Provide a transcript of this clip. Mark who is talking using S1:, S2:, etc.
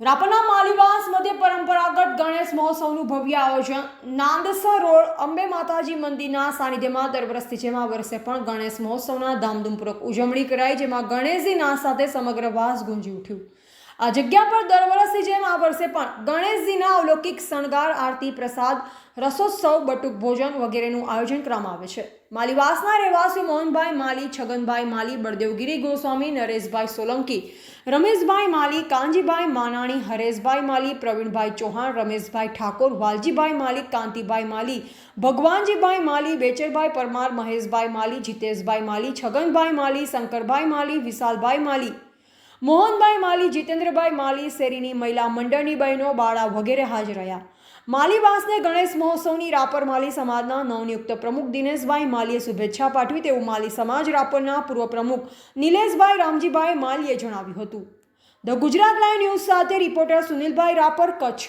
S1: રાપરના માલીવાસ પરંપરાગત ગણેશ મહોત્સવનું ભવ્ય આયોજન નાંદસર રોડ અંબે માતાજી મંદિરના સાનિધ્યમાં દર વર્ષથી જેમાં વર્ષે પણ ગણેશ મહોત્સવના ધામધૂમપૂર્વક ઉજવણી કરાઈ, જેમાં ગણેશજીના સાથે સમગ્ર વાસ ગુંજી ઉઠ્યું. આ જગ્યા પર દર વર્ષથી જેમ આ વર્ષે પણ ગણેશજીના અલૌકિક શણગાર, આરતી, પ્રસાદ, રસોત્સવ, બટુક ભોજન વગેરેનું આયોજન કરવામાં આવે છે. માલીવાસના રહેવાસીઓ મોહનભાઈ માલી, છગનભાઈ માલી, બળદેવગીરી ગોસ્વામી, નરેશભાઈ સોલંકી, રમેશભાઈ માલી કાંજીભાઈ માનાણી, હરેશભાઈ માલી, પ્રવીણભાઈ ચૌહાણ, રમેશભાઈ ઠાકોર, વાલજીભાઈ માલી, કાંતિભાઈ માલી, ભગવાનજીભાઈ માલી, બેચરભાઈ પરમાર, મહેશભાઈ માલી, જીતેશભાઈ માલી, છગનભાઈ માલી, શંકરભાઈ માલી, વિશાલભાઈ માલી મોહનભાઈ માલી, જીતેન્દ્રભાઈ માલી શેરીની મહિલા મંડળની બહેનો, બાળા વગેરે હાજર રહ્યા. માલીવાસને ગણેશ મહોત્સવની રાપર માલી સમાજના નવનિયુક્ત પ્રમુખ દિનેશભાઈ માલીએ શુભેચ્છા પાઠવી તેવું માલી સમાજ રાપરના પૂર્વ પ્રમુખ નિલેશભાઈ રામજીભાઈ માલીએ જણાવ્યું હતું. ધ ગુજરાત લાઈવ ન્યૂઝ સાથે રિપોર્ટર સુનિલભાઈ રાપર, કચ્છ.